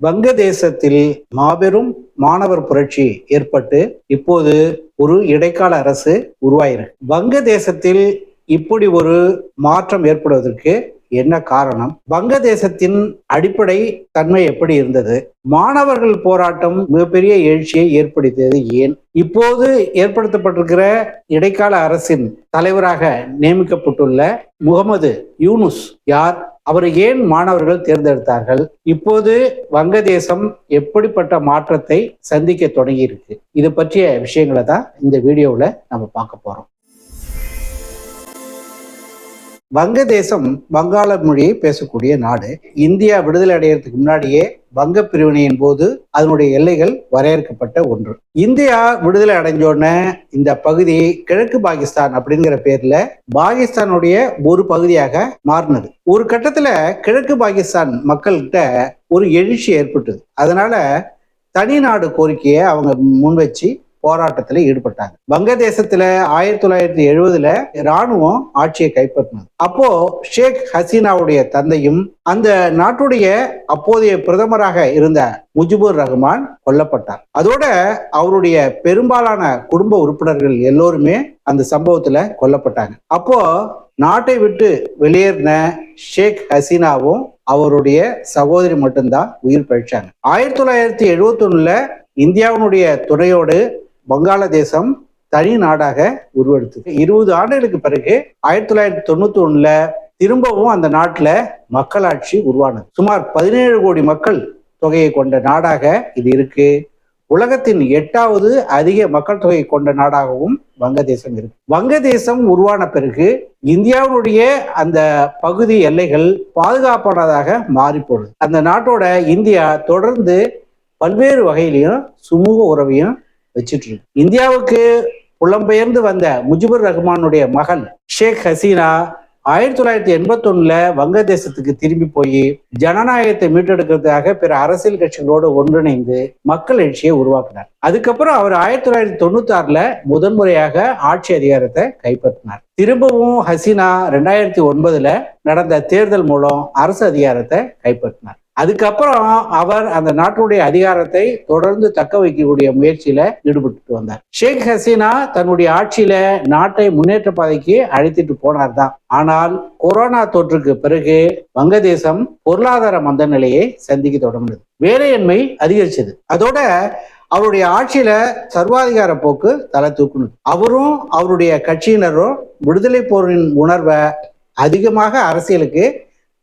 வங்கதேசத்தில் மாபெரும் மாணவர் புரட்சி ஏற்பட்டு இப்போது ஒரு இடைக்கால அரசு உருவாயிருக்கு வங்கதேசத்தில் இப்படி ஒரு மாற்றம் ஏற்படுவதற்கு என்ன காரணம்? வங்கதேசத்தின் அடிப்படை தன்மை எப்படி இருந்தது? மாணவர்கள் போராட்டம் மிகப்பெரிய எழுச்சியை ஏற்படுத்தியது ஏன்? இப்போது ஏற்படுத்தப்பட்டிருக்கிற இடைக்கால அரசின் தலைவராக நியமிக்கப்பட்டுள்ள முகமது யூனுஸ் யார்? அவரை ஏன் மாணவர்கள் தேர்ந்தெடுத்தார்கள்? இப்போது வங்கதேசம் எப்படிப்பட்ட மாற்றத்தை சந்திக்க தொடங்கி இருக்கு இது பற்றிய விஷயங்களை தான் இந்த வீடியோவில் நம்ம பார்க்க போறோம். வங்கதேசம் வங்காள மொழியை பேசக்கூடிய நாடு. இந்தியா விடுதலை அடையிறதுக்கு முன்னாடியே வங்க பிரிவினையின் போது அதனுடைய எல்லைகள் வரையறுக்கப்பட்ட ஒன்று. இந்தியா விடுதலை அடைஞ்சோடனே இந்த பகுதி கிழக்கு பாகிஸ்தான் அப்படிங்கிற பேர்ல பாகிஸ்தானுடைய ஒரு பகுதியாக மாறினது. ஒரு கட்டத்துல கிழக்கு பாகிஸ்தான் மக்கள்கிட்ட ஒரு எழுச்சி ஏற்பட்டது. அதனால தனி நாடு கோரிக்கையை அவங்க முன்வச்சு போராட்டத்துல ஈடுபட்டாங்க. வங்கதேசத்துல ஆயிரத்தி தொள்ளாயிரத்தி எழுபதுல ராணுவம் ஆட்சியை கைப்பற்றினது. அப்போ ஷேக் ஹசீனாவுடைய தந்தையும் அந்த நாட்டுடைய அப்போதைய பிரதமராக இருந்த முஜிபுர் ரஹ்மான் கொல்லப்பட்டார். அதோட அவருடைய பெரும்பாலான குடும்ப உறுப்பினர்கள் எல்லோருமே அந்த சம்பவத்துல கொல்லப்பட்டாங்க. அப்போ நாட்டை விட்டு வெளியேறின ஷேக் ஹசீனாவும் அவருடைய சகோதரி மட்டும்தான் உயிர் பழிச்சாங்க. ஆயிரத்தி தொள்ளாயிரத்தி எழுபத்தி ஒண்ணுல இந்தியாவினுடைய துணையோடு வங்காளதேசம் தனி நாடாக உருவெடுத்தது. இருபது ஆண்டுகளுக்கு பிறகு ஆயிரத்தி தொள்ளாயிரத்தி தொண்ணூத்தி ஒண்ணுல திரும்பவும் அந்த நாட்டுல மக்களாட்சி உருவானது. சுமார் பதினேழு கோடி மக்கள் தொகையை கொண்ட நாடாக இது இருக்கு. உலகத்தின் எட்டாவது அதிக மக்கள் தொகை கொண்ட நாடாகவும் வங்கதேசம் இருக்கு. வங்கதேசம் உருவான பிறகு இந்தியாவுடைய அந்த பகுதி எல்லைகள் பாதுகாப்பானதாக மாறி போடுது அந்த நாட்டோட இந்தியா தொடர்ந்து பல்வேறு வகையிலையும் சுமூக உறவையும் வச்சிட்டு இருக்கு இந்தியாவுக்கு புலம்பெயர்ந்து வந்த முஜிபுர் ரஹ்மானுடைய மகள் ஷேக் ஹசீனா ஆயிரத்தி தொள்ளாயிரத்தி எண்பத்தி ஒண்ணுல வங்கதேசத்துக்கு திரும்பி போய் ஜனநாயகத்தை மீட்டெடுக்கிறதுக்காக பிற அரசியல் கட்சிகளோடு ஒன்றிணைந்து மக்கள் எழுச்சியை உருவாக்கினார். அதுக்கப்புறம் அவர் ஆயிரத்தி தொள்ளாயிரத்தி தொண்ணூத்தி ஆறுல முதன்முறையாக ஆட்சி அதிகாரத்தை கைப்பற்றினார். திரும்பவும் ஹசீனா ரெண்டாயிரத்தி ஒன்பதுல நடந்த தேர்தல் மூலம் அரசு அதிகாரத்தை கைப்பற்றினார். அதுக்கப்புறம் அவர் அந்த நாட்டினுடைய அதிகாரத்தை தொடர்ந்து தக்க வைக்கக்கூடிய முயற்சியில ஈடுபட்டு வந்தார். ஷேக் ஹசீனா தன்னுடைய ஆட்சியில நாட்டை முன்னேற்ற பாதைக்கு அழைத்துட்டு போனார் தான். ஆனால் கொரோனா தொற்றுக்கு பிறகு வங்கதேசம் பொருளாதார மந்த நிலையை சந்திக்க தொடங்கினது. வேலையின்மை அதிகரிச்சது. அதோட அவருடைய ஆட்சியில சர்வாதிகார போக்கு தலை தூக்குனது. அவரும் அவருடைய கட்சியினரும் விடுதலை போரின் உணர்வை அதிகமாக அரசியலுக்கு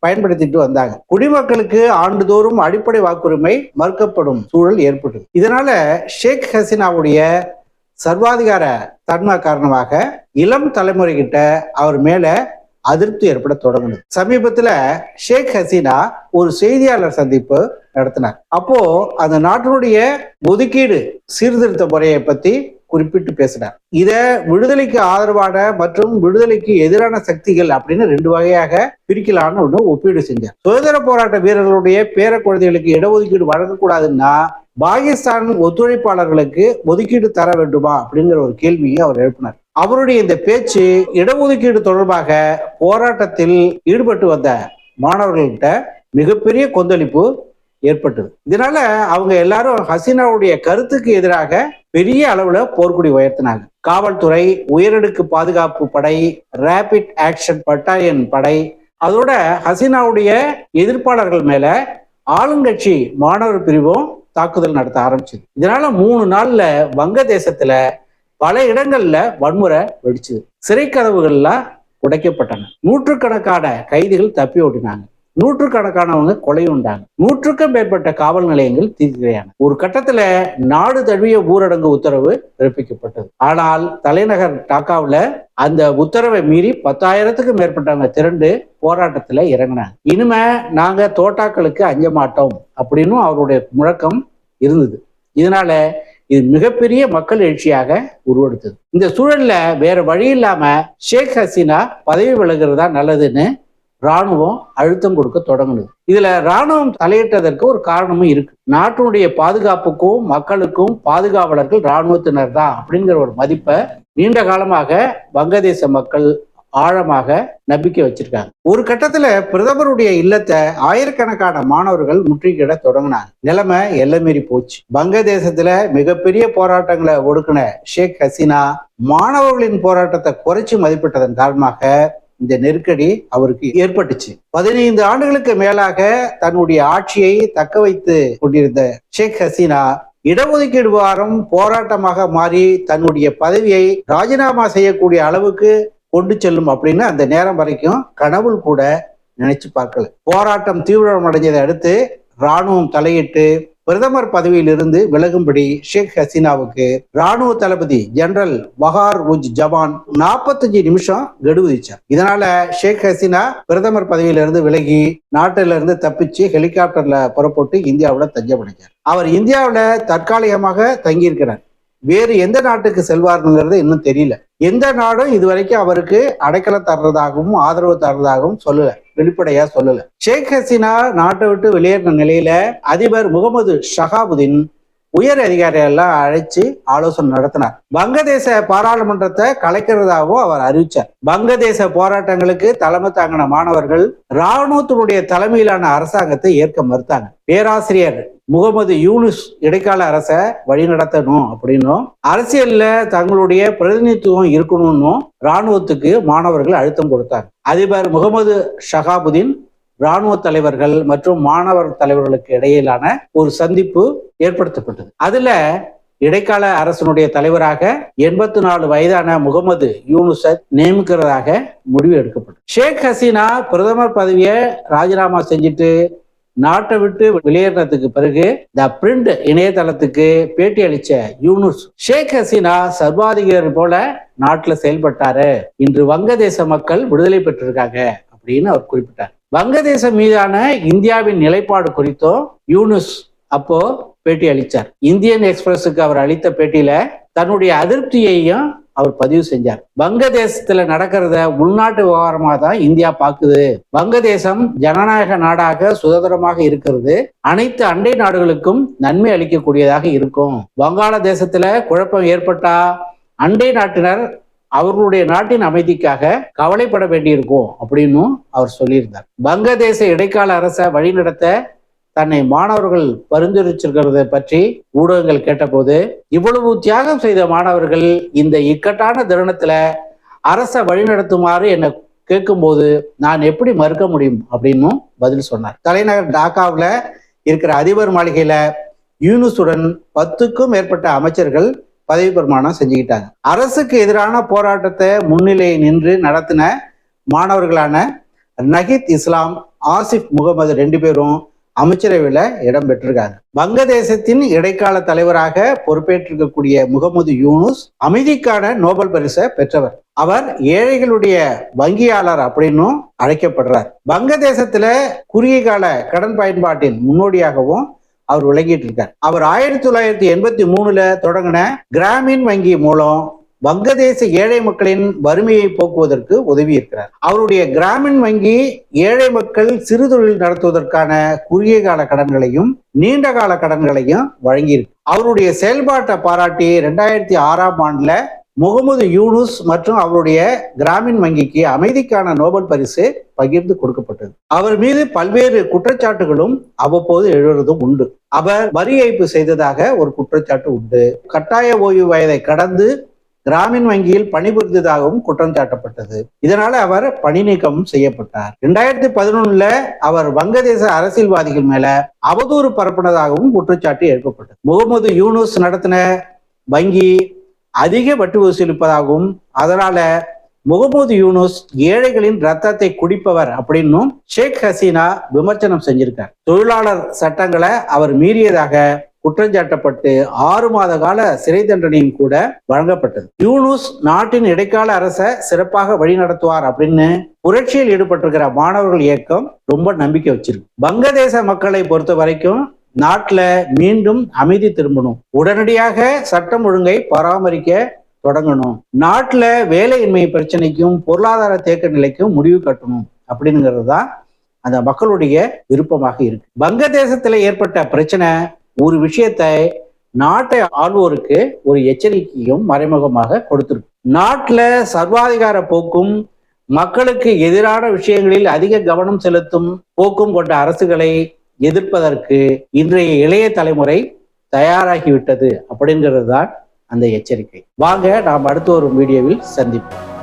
பயன்படுத்திட்டு வந்தாங்க. குடிமக்களுக்கு ஆண்டுதோறும் அடிப்படை வாக்குரிமை மறுக்கப்படும் சூழல் ஏற்பட்டது. இதனால ஷேக் ஹசீனாவுடைய சர்வாதிகார தன்மை காரணமாக இளம் தலைமுறை கிட்ட அவர் மேல அதிருப்தி ஏற்பட தொடங்கினது. சமீபத்துல ஷேக் ஹசீனா ஒரு செய்தியாளர் சந்திப்பு நடத்தினார். அப்போ அந்த நாட்டினுடைய ஒதுக்கீடு சீர்திருத்த முறையை பத்தி குறிப்பிட்டு பேசினார். இத விடுதலைக்கு ஆதரவான மற்றும் விடுதலைக்கு எதிரான சக்திகள் அப்படின்னு ரெண்டு வகையாக பிரிக்கலான்னு ஒண்ணு ஒப்பீடு செஞ்சார். சுதந்திர போராட்ட வீரர்களுடைய பேர குழந்தைகளுக்கு இடஒதுக்கீடு வழங்கக்கூடாதுன்னா பாகிஸ்தான் ஒத்துழைப்பாளர்களுக்கு ஒதுக்கீடு தர வேண்டுமா அப்படிங்கிற ஒரு கேள்வியை அவர் எழுப்பினார். அவருடைய இந்த பேச்சு இடஒதுக்கீடு தொடர்பாக போராட்டத்தில் ஈடுபட்டு வந்த மாணவர்கள்கிட்ட மிகப்பெரிய கொந்தளிப்பு ஏற்பட்டது. இதனால அவங்க எல்லாரும் ஹசீனாவுடைய கருத்துக்கு எதிராக பெரிய அளவுல போர்க்குடி உயர்த்தினாங்க. காவல்துறை உயரடுக்கு பாதுகாப்பு படை ரேபிட் ஆக்ஷன் பட்டாலியன் படை அதோட ஹசீனாவுடைய எதிர்ப்பாளர்கள் மேல ஆளுங்கட்சி மாணவர் பிரிவும் தாக்குதல் நடத்த ஆரம்பிச்சது. இதனால மூணு நாள்ல வங்கதேசத்துல பல இடங்கள்ல வன்முறை வெடிச்சது. சிறை கதவுகள்லாம் உடைக்கப்பட்டன. நூற்றுக்கணக்கான கைதிகள் தப்பி ஓட்டினாங்க. நூற்றுக்கணக்கானவங்க கொலை உண்டாங்க. நூற்றுக்கும் மேற்பட்ட காவல் நிலையங்கள் தீர்க்கிறையான ஒரு கட்டத்துல நாடு தழுவிய ஊரடங்கு உத்தரவு பிறப்பிக்கப்பட்டது. ஆனால் தலைநகர் டாக்காவில் அந்த உத்தரவை மீறி பத்தாயிரத்துக்கும் மேற்பட்டவங்க திரண்டு போராட்டத்துல இறங்கினாங்க. இனிமே நாங்க தோட்டாக்களுக்கு அஞ்ச மாட்டோம் அப்படின்னு அவருடைய முழக்கம் இருந்தது. இதனால இது மிகப்பெரிய மக்கள் எழுச்சியாக உருவெடுத்தது. இந்த சூழல்ல வேற வழி இல்லாம ஷேக் ஹசீனா பதவி விலகிறதா நல்லதுன்னு ராணுவம் அழுத்தம் கொடுக்க தொடங்குது இதுல ராணுவம் தலையிட்டதற்கு ஒரு காரணமும் இருக்கு. நாட்டினுடைய பாதுகாப்புக்கும் மக்களுக்கும் பாதுகாவலர்கள் ராணுவத்தினர் தான் அப்படிங்கிற ஒரு மதிப்பை நீண்ட காலமாக வங்கதேச மக்கள் ஆழமாக நம்பிக்கை வச்சிருக்காங்க. ஒரு கட்டத்துல பிரதமருடைய இல்லத்தை ஆயிரக்கணக்கான மாணவர்கள் முற்றுகையிட தொடங்கினாங்க. நிலைமை எல்லைமீறி போச்சு. வங்கதேசத்துல மிகப்பெரிய போராட்டங்களை ஒடுக்கின ஷேக் ஹசீனா மாணவர்களின் போராட்டத்தை குறைச்சு மதிப்பிட்டதன் காரணமாக இந்த நெருக்கடி அவருக்கு ஏற்பட்டுச்சு. பதினைந்து ஆண்டுகளுக்கு மேலாக தன்னுடைய ஆட்சியை தக்க வைத்து கொண்டிருந்த ஷேக் ஹசீனா இடஒதுக்கீடு வாரம் போராட்டமாக மாறி தன்னுடைய பதவியை ராஜினாமா செய்யக்கூடிய அளவுக்கு கொண்டு செல்லும் அப்படின்னு அந்த நேரம் வரைக்கும் கனவுள் கூட நினைச்சு பார்க்கல. போராட்டம் தீவிரம் அடைஞ்சதை அடுத்து ராணுவம் தலையிட்டு பிரதமர் பதவியிலிருந்து விலகும்படி ஷேக் ஹசீனாவுக்கு ராணுவ தளபதி ஜெனரல் வகார் உஜ் ஜவான் நாற்பத்தஞ்சு நிமிஷம் கெடு விதிச்சார் இதனால ஷேக் ஹசீனா பிரதமர் பதவியிலிருந்து விலகி நாட்டில இருந்து தப்பிச்சு ஹெலிகாப்டர்ல புறப்பட்டு இந்தியாவில் தஞ்சமடைஞ்சார். அவர் இந்தியாவில் தற்காலிகமாக தங்கியிருக்கிறார். வேறு எந்த நாட்டுக்கு செல்வாருங்கிறது இன்னும் தெரியல. எந்த நாடும் இதுவரைக்கும் அவருக்கு அடைக்கலம் தர்றதாகவும் ஆதரவு தர்றதாகவும் சொல்லலை. வெளிப்படையா சொல்லல. ஷேக் ஹசீனா நாட்டை விட்டு வெளியேறின நிலையில அதிபர் முகமது ஷஹாபுதீன் உயர் அதிகாரிகளெல்லாம் அழைச்சு ஆலோசனை நடத்தினார். வங்கதேச பாராளுமன்றத்தை கலைக்கிறதாகவும் அவர் அறிவிச்சார். வங்கதேச போராட்டங்களுக்கு தலைமை தாங்கின மாணவர்கள் ராணுவத்தினுடைய தலைமையிலான அரசாங்கத்தை ஏற்க மறுத்தாங்க. பேராசிரியர் முகமது யூனுஸ் இடைக்கால அரசை வழிநடத்தணும் அப்படின்னும் அரசியல்ல தங்களுடைய பிரதிநிதித்துவம் இருக்கணும்னு ராணுவத்துக்கு மாணவர்கள் அழுத்தம் கொடுத்தாங்க. அதிபர் முகமது ஷகாபுதீன் ராணுவ தலைவர்கள் மற்றும் மாணவர் தலைவர்களுக்கு இடையிலான ஒரு சந்திப்பு ஏற்படுத்தப்பட்டது. அதுல இடைக்கால அரசனுடைய தலைவராக எண்பத்தி நாலு வயதான முகமது யூனுசத் நியமிக்கிறதாக முடிவு எடுக்கப்பட்டது. ஷேக் ஹசீனா பிரதமர் பதவியை ராஜினாமா செஞ்சுட்டு நாட்டை விட்டு வெளியேறினதுக்கு பிறகு த பிரிண்ட் இணையதளத்துக்கு பேட்டி அளிச்ச யூனுஸ் ஷேக் ஹசீனா சர்வாதிகாரி போல நாட்டுல செயல்பட்டாரு. இன்று வங்கதேச மக்கள் விடுதலை பெற்றிருக்காங்க. அப்படின்னு அவர் குறிப்பிட்டார். வங்கதேசம் மீதான இந்தியாவின் நிலைப்பாடு குறித்தும் யூனுஸ் அப்போ பேட்டி அளித்தார் இந்தியன் எக்ஸ்பிரஸுக்கு அவர் அளித்த பேட்டியில தன்னுடைய அதிருப்தியையும் அவர் பதிவு செஞ்சார். வங்கதேசத்துல நடக்கிறத உள்நாட்டு விவகாரமா தான் இந்தியா பாக்குது வங்கதேசம் ஜனநாயக நாடாக சுதந்திரமாக இருக்கிறது. அனைத்து அண்டை நாடுகளுக்கும் நன்மை அளிக்கக்கூடியதாக இருக்கும். வங்காளதேசத்துல குழப்பம் ஏற்பட்டா அண்டை நாட்டினர் அவர்களுடைய நாட்டின் அமைதிக்காக கவலைப்பட வேண்டியிருக்கும் அப்படின்னும் அவர் சொல்லியிருந்தார். வங்கதேச இடைக்கால அரசை வழிநடத்த தன்னை மாணவர்கள் பரிந்துரைச்சிருக்கிறத பற்றி ஊடகங்கள் கேட்டபோது இவ்வளவு தியாகம் செய்த மாணவர்கள் இந்த இக்கட்டான தருணத்துல அரசை வழிநடத்துமாறு என்னை கேட்கும்போது நான் எப்படி மறுக்க முடியும்? அப்படின்னும் பதில் சொன்னார். தலைநகர் டாக்காவில் இருக்கிற அதிபர் மாளிகையில யூனுஸுடன் பத்துக்கும் மேற்பட்ட அமைச்சர்கள் பதவி பிரமாணம் செஞ்சுக்கிட்டாங்க. அரசுக்கு எதிரான போராட்டத்தை முன்னிலை நின்று நடத்தின மாணவர்களான நஹித் இஸ்லாம் ஆசிப் முகமது ரெண்டு பேரும் அமைச்சரவையில் இடம் பெற்றிருக்காங்க. வங்கதேசத்தின் இடைக்கால தலைவராக பொறுப்பேற்றிருக்கக்கூடிய முகமது யூனுஸ் அமைதிக்கான நோபல் பரிசை பெற்றவர். அவர் ஏழைகளுடைய வங்கியாளர் அப்படின்னும் அழைக்கப்படுறார். வங்கதேசத்துல குறுகிய கால கடன் பயன்பாட்டின் முன்னோடியாகவும் அவர் விளங்கிட்டு இருக்கார். அவர் ஆயிரத்தி தொள்ளாயிரத்தி எண்பத்தி மூணுல தொடங்கின கிராமின் வங்கி மூலம் வங்கதேச ஏழை மக்களின் வறுமையை போக்குவதற்கு உதவி இருக்கிறார். அவருடைய கிராமின் வங்கி ஏழை மக்கள் சிறு தொழில் நடத்துவதற்கான குறுகிய கால கடன்களையும் நீண்ட கால கடன்களையும் வழங்கியிருக்கு. அவருடைய செயல்பாட்டை பாராட்டி ரெண்டாயிரத்தி ஆறாம் ஆண்டுல முகமது யூனுஸ் மற்றும் அவருடைய கிராமின் வங்கிக்கு அமைதிக்கான நோபல் பரிசு பகிர்ந்து கொடுக்கப்பட்டது. அவர் மீது பல்வேறு குற்றச்சாட்டுகளும் அவ்வப்போது எழுதுவதும் உண்டு. அவர் வரி ஏய்ப்பு செய்ததாக ஒரு குற்றச்சாட்டு உண்டு. கட்டாய ஓய்வு வயதை கடந்து கிராமின் வங்கியில் பணிபுரிந்ததாகவும் குற்றம் சாட்டப்பட்டது. இதனால அவர் பணி நீக்கமும் செய்யப்பட்டார். இரண்டாயிரத்தி பதினொன்னுல அவர் வங்கதேச அரசியல்வாதிகள் மேல அவதூறு பரப்பினதாகவும் குற்றச்சாட்டு எழுப்பப்பட்டது. முகமது யூனுஸ் நடத்தின வங்கி அதிக வட்டி வசூலிப்பதாகவும் அதனால முகமது யூனுஸ் ஏழைகளின் ரத்தத்தை குடிப்பவர் அப்படின்னும் ஷேக் ஹசீனா விமர்சனம் செஞ்சிருக்கார். தொழிலாளர் சட்டங்களை அவர் மீறியதாக குற்றஞ்சாட்டப்பட்டு ஆறு மாத கால சிறை தண்டனையும் கூட வழங்கப்பட்டது. யூனுஸ் நாட்டின் இடைக்கால அரசை சிறப்பாக வழிநடத்துவார் அப்படின்னு புரட்சியில் ஈடுபட்டிருக்கிற மாணவர்கள் இயக்கம் ரொம்ப நம்பிக்கை வச்சிருக்கு. வங்கதேச மக்களை பொறுத்த வரைக்கும் நாட்டில் மீண்டும் அமைதி திரும்பணும். உடனடியாக சட்டம் ஒழுங்கை பராமரிக்க தொடங்கணும். நாட்டில் வேலையின்மை பிரச்சனைக்கும் பொருளாதார தேக்க நிலைக்கும் முடிவு கட்டணும் அப்படிங்கிறது தான் அந்த மக்களுடைய விருப்பமாக இருக்கு. வங்கதேசத்தில் ஏற்பட்ட பிரச்சனை ஒரு விஷயத்தை நாட்டை ஆள்வோருக்கு ஒரு எச்சரிக்கையும் மறைமுகமாக கொடுத்திருக்கு நாட்டில் சர்வாதிகார போக்கும் மக்களுக்கு எதிரான விஷயங்களில் அதிக கவனம் செலுத்தும் போக்கும் கொண்ட அரசுகளை எதிர்ப்பதற்கு இன்றைய இளைய தலைமுறை தயாராகிவிட்டது அப்படிங்கிறது தான் அந்த எச்சரிக்கை. வாங்க நாம் அடுத்த ஒரு வீடியோவில் சந்திப்போம்.